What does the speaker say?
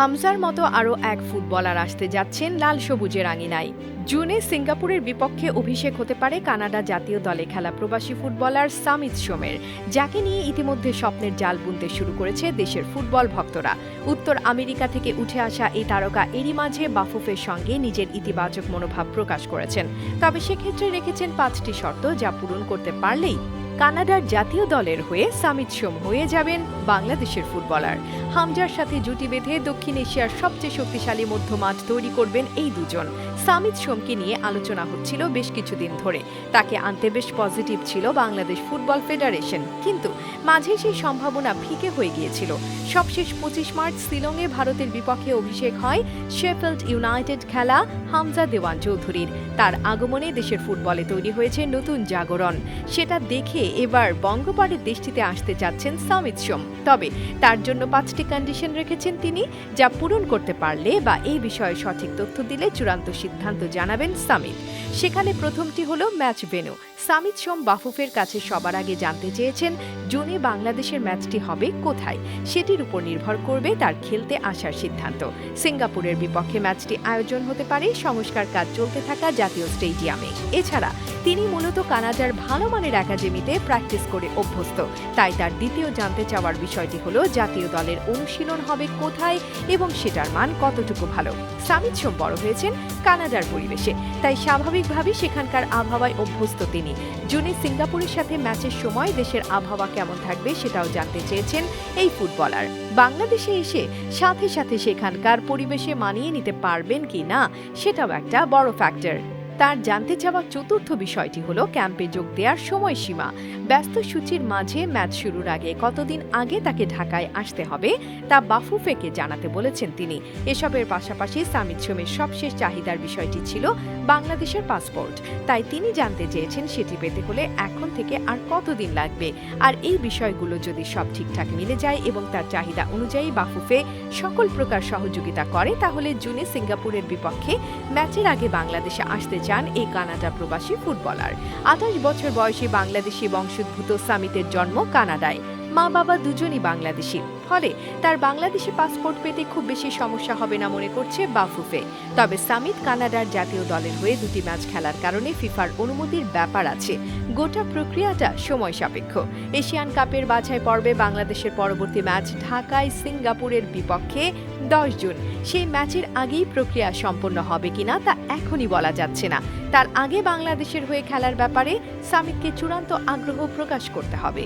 হামজার মতো আরও এক ফুটবলার আসতে যাচ্ছেন লাল সবুজের আঙিনায় জুনে সিঙ্গাপুরের বিপক্ষে অভিষেক হতে পারে কানাডা জাতীয় দলে খেলা প্রবাসী ফুটবলার সামিত সোমের, যাকে নিয়ে ইতিমধ্যে স্বপ্নের জাল বুনতে শুরু করেছে দেশের ফুটবল ভক্তরা। উত্তর আমেরিকা থেকে উঠে আসা এই তারকা এরই মাঝে বাফুফের সঙ্গে নিজের ইতিবাচক মনোভাব প্রকাশ করেছেন। তবে সেক্ষেত্রে রেখেছেন পাঁচটি শর্ত যা পূরণ করতে পারলেই কানাডার জাতীয় দলের হয়ে সামিত সোম হয়ে যাবেন বাংলাদেশের ফুটবলার। হামজার সাথে জুটি বেঁধে দক্ষিণ এশিয়ার সবচেয়ে শক্তিশালী মধ্যমাঠ তৈরি করবেন এই দুজন। সামিত সোমকে নিয়ে আলোচনা হচ্ছিল বেশ কিছুদিন ধরে। তাকে আনতে বেশ পজিটিভ ছিল বাংলাদেশ ফুটবল ফেডারেশন। কিন্তু মাঝে সেই সম্ভাবনা ফিকে হয়ে গিয়েছিল। সবশেষ পঁচিশ মার্চ শিলংয়ে ভারতের বিপক্ষে অভিষেক হয় শেফিল্ড ইউনাইটেড খেলা হামজা দেওয়ান চৌধুরীর। তার আগমনে দেশের ফুটবলে তৈরি হয়েছে নতুন জাগরণ। সেটা দেখে এবার বঙ্গপাড়ের দেশটিতে আসতে যাচ্ছেন সামিত সোম। তবে তার জন্য পাঁচটি কন্ডিশন রেখেছেন তিনি, যা পূরণ করতে পারলে বা এই বিষয়ে সঠিক তথ্য দিলে চূড়ান্ত সিদ্ধান্ত জানাবেন সামিত। সেখানে প্রথমটি হলো ম্যাচ ভেন্যু সামিত সোম বাফুফের কাছে সবার আগে জানতে চেয়েছেন, জুনে বাংলাদেশের ম্যাচটি হবে কোথায়? সেটির উপর নির্ভর করবে তার খেলতে আসার সিদ্ধান্ত। সিঙ্গাপুরের বিপক্ষে ম্যাচটি আয়োজন হতে পারে, সংস্কার কাজ চলতে থাকা জাতীয় স্টেডিয়ামে। এছাড়া, তিনি মূলত কানাডার ভালো মানের একাডেমিতে প্র্যাকটিস করে অভ্যস্ত। তাই তার দ্বিতীয় জানতে চাওয়ার বিষয়টি হলো, জাতীয় দলের অনুশীলন হবে কোথায় এবং সেটার মান কতটুকু ভালো? সামিত সোম বড় হয়েছেন কানাডার পরিবেশে, তাই স্বাভাবিকভাবেই সেখানকার আবহাওয়ায় অভ্যস্ত তিনি। জুনে সিঙ্গাপুরের সাথে ম্যাচের সময় দেশের আবহাওয়া কেমন থাকবে সেটাও জানতে চেয়েছেন এই ফুটবলার। বাংলাদেশে এসে সাথে সাথে সেখানকার পরিবেশে মানিয়ে নিতে পারবেন কি না, সেটাও একটা বড় ফ্যাক্টর তার জানতে চাওয়া চতুর্থ বিষয়টি হলো ক্যাম্পে যোগ দেওয়ার সময়সীমা। ব্যস্ত সূচির মাঝে ম্যাচ শুরুর আগে কতদিন আগে তাকে ঢাকায় আসতে হবে তা বাফুফেকে জানাতে বলেছেন তিনি। এসবের পাশাপাশি সামিত সোমের সবশেষ চাহিদার বিষয়টি ছিল বাংলাদেশের পাসপোর্ট। তাই তিনি জানতে চেয়েছেন সেটি পেতে হলে এখন থেকে আর কতদিন লাগবে। আর এই বিষয়গুলো যদি সব ঠিকঠাক মিলে যায় এবং তার চাহিদা অনুযায়ী বাফুফে সকল প্রকার সহযোগিতা করে, তাহলে জুনে সিঙ্গাপুরের বিপক্ষে ম্যাচের আগে বাংলাদেশে আসতে চান এই কানাডা প্রবাসী ফুটবলার। আঠাশ বছর বয়সে বাংলাদেশি বংশোদ্ভূত সামিতের জন্ম কানাডায়। মা বাবা দুজনই বাংলাদেশি। ফলে তার বাংলাদেশি পাসপোর্ট পেতে খুব বেশি সমস্যা হবে না মনে করছে বাফুফে। তবে সামিত কানাডার জাতীয় দলের হয়ে দুটি ম্যাচ খেলার কারণে ফিফার অনুমতির ব্যাপার আছে। গোটা প্রক্রিয়াটা সময় সাপেক্ষ। এশিয়ান কাপের বাছাই পর্বে বাংলাদেশের পরবর্তী ম্যাচ ঢাকায় সিঙ্গাপুরের বিপক্ষে দশ জুন। সেই ম্যাচের আগেই প্রক্রিয়া সম্পন্ন হবে কিনা তা এখনই বলা যাচ্ছে না। তার আগে বাংলাদেশের হয়ে খেলার ব্যাপারে সামিতকে চূড়ান্ত আগ্রহ প্রকাশ করতে হবে।